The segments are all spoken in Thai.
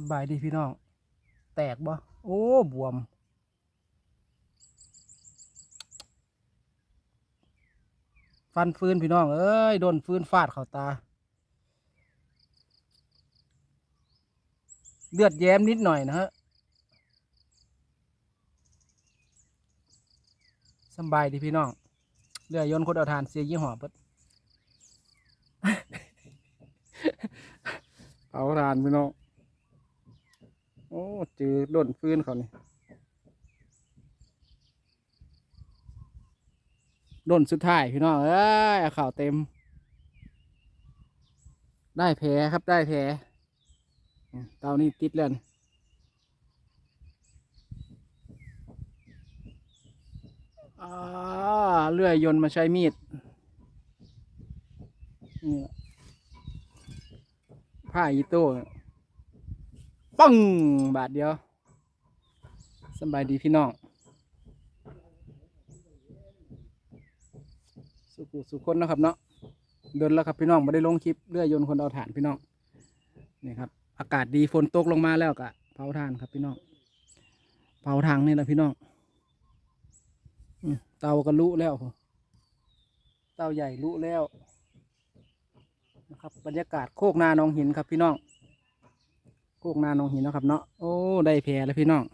สบายดีพี่น้อง แตกบ่โอ้บวม ฟันฟืนพี่น้อง เอ้ยโดนฟืนฟาดเข้าตา เลือดแย้มนิดหน่อยนะฮะสบายดีพี่น้องเรือยนคนเอาทานเสียยี่ห้อเปิดเอาทานพี่น้อง โอ้เจอโดนฟืนเขานี่โดนสุดท้ายพี่น้อง เอ้ยเอข่าวเต็ม ได้แผลครับได้แผลเตานี่ติดแล้วนี่อ่าเลื่อยยนต์มาใช้มีดนี่ผ้าอีโต้ ปังบาทเดียวสบายดีพี่น้อง สุขุสุขคนนะครับเนาะเดินแล้วครับพี่น้องไม่ได้ลงคลิปเลื่อยยนคนเอาถ่านพี่น้องนี่ครับ อากาศดีฝนตกลงมาแล้วกะเผาถ่านครับพี่น้องเผาทางนี่แหละพี่น้องเตาก็ลุแล้วเตาใหญ่ลุแล้วนะครับ บรรยากาศโคกนาหนองหินครับพี่น้อง โคกนาหนองหินนะครับเนาะโอ้ได้แพรแล้วพี่น้อง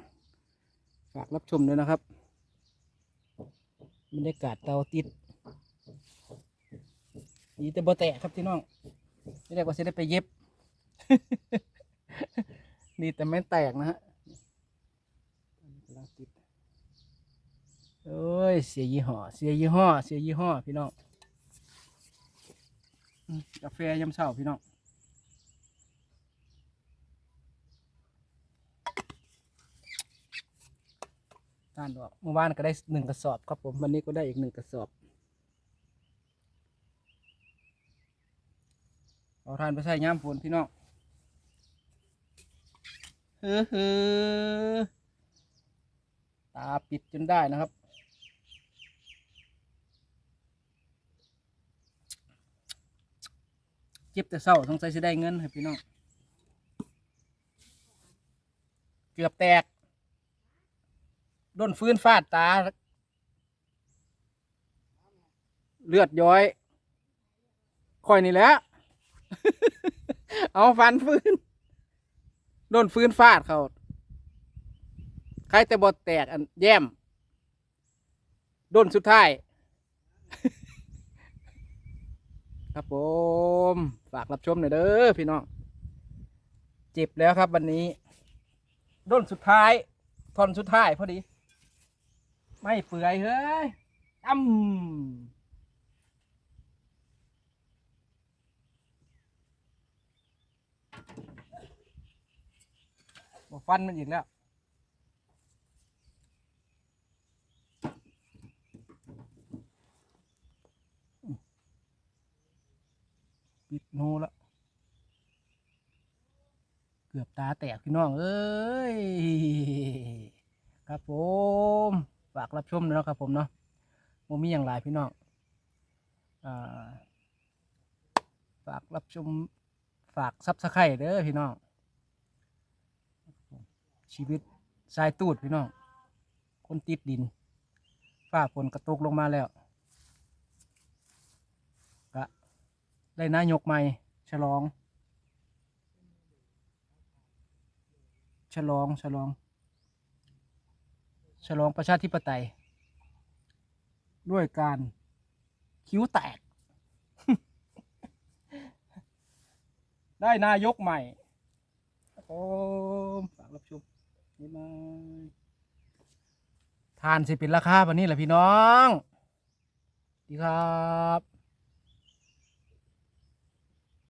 ฝากรับชมด้วยนะครับบรรยากาศเตาติดดีแต่บ่แตกครับพี่น้องนี่เรียกว่าจะได้ไปเย็บดีแต่ไม่แตกนะฮะกำลังติดโอ้ยเสียยี่ห้อเสียยี่ห้อเสียยี่ห้อพี่น้องกาแฟยำเช้าพี่น้อง ท่านบอกเมื่อวานก็ได้หนึ่งกระสอบครับผมวันนี้ก็ได้อีกหนึ่งกระสอบเอาทานไปใส่ย้ำฝนพี่น้องเฮ้อตาปิดจนได้นะครับเจ็บแต่เศร้าสงสัยจะได้เงินให้พี่น้อง เกือบแตก ดนฟื้นฟาดตา เลือดย้อยค่อยนี่แหละ เอาฟันฟื้นโดนฟื้นฟาดเขาใครแต่บอดแตกอันแย้มโดนสุดท้าย ครับผม ฝากรับชมหน่อยเด้อพี่น้อง เจ็บแล้วครับวันนี้ โดนสุดท้าย ทอนสุดท้ายพอดี ไม่เปื่อยเฮ้ยอ้ำบอกฟันมันอีกแล้วปิดหูแล้วเกือบตาแตกพี่น้อง เอ้ย ครับผม ฝากรับชมด้วยนะครับผมเนาะโมมีอย่างไรพี่น้องอฝากรับชมฝากซับสไครต์เด้อพี่น้องชีวิตสายตูดพี่น้องคนติดดินฝ้าฝนกระตกลงมาแล้วก็ได้นายกใหม่ฉลอง ฉลองฉลอง ฉลองประชาธิปไตย ด้วยการคิ้วแตก ได้นายกใหม่ครับผมฝากรับชมบ๊ายบายทานสิเป็นราคาวันนี้แหละพี่น้อง ดีครับ